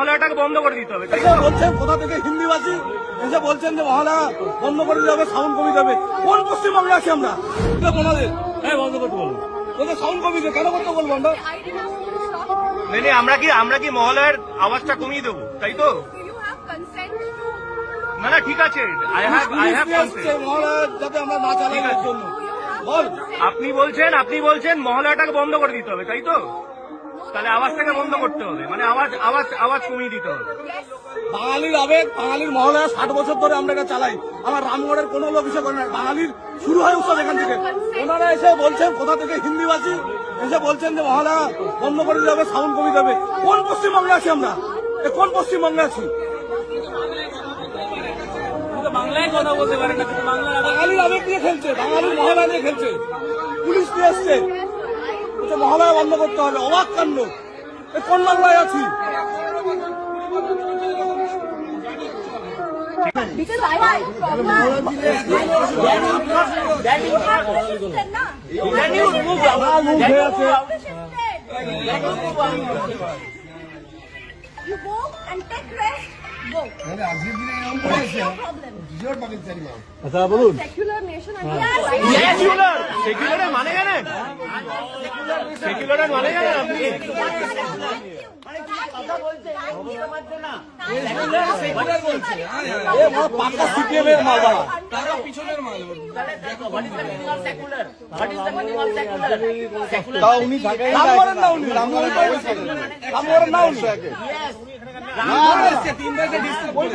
মহলাটাকে বন্ধ করে দিতে হবে। বলছেন কোথা থেকে হিন্দিবাসী এসে বলছেন যে মহালা বন্ধ করে দিতে হবে সাউন্ড কোন পশ্চিমবঙ্গে আছি আমরা? এটা হ্যাঁ বন্ধ করতে বলব ওদের সাউন্ড কেন করতে বলব আমরা. মানে আমরা কি আমরা কি মহলার আওয়াজটা কমিয়ে দেবো? তাই তো? না না ঠিক আছে আই হ্যাভ আই হ্যাভ যাতে আমরা না চালাই জন্য। বল। আপনি বলছেন আপনি বলছেন মহলাটাকে বন্ধ করে দিতে হবে তাই তো? তাহলে আওয়াজটাকে বন্ধ করতে হবে। মানে আওয়াজ আওয়াজ আওয়াজ কমিয়ে দিতে হবে। বাঙালির আবেগ বাঙালির মহলায় ষাট বছর ধরে আমরা এটা চালাই। আমার রামগড়ের কোনো লোক এসে করে না বাঙালির শুরু হয় উৎসব এখান থেকে। ওনারা এসে বলছেন কোথা থেকে হিন্দিবাসী এসে বলছেন যে মহলা বন্ধ করে দিতে হবে সাউন্ড কমিয়ে দেবে কোন পশ্চিমবঙ্গে আছি আমরা? এ কোন পশ্চিমবঙ্গে আছি? বাংলায় কথা বলতে পারে না কিন্তু বাংলার আবেগ বাঙালির আবেগ নিয়ে খেলছে বাঙালির মহলা নিয়ে খেলছে। পুলিশ নিয়ে এসছে। হচ্ছে মহালয়া বন্ধ করতে হবে অবাক কাণ্ড। কোন মামলায় আছি। আচ্ছা বলুন মানে জানেন সেকুলারের মানে জানেন আপনি পাক্কা সিপিএম এর মাল বাড়া তারা পিছনের মাল করেন না উনি রাম করেন না উনি রাম করেন না উনি ¡Vamos! ¡Vamos! ¡Vamos! ¡Vamos! ¡Vamos!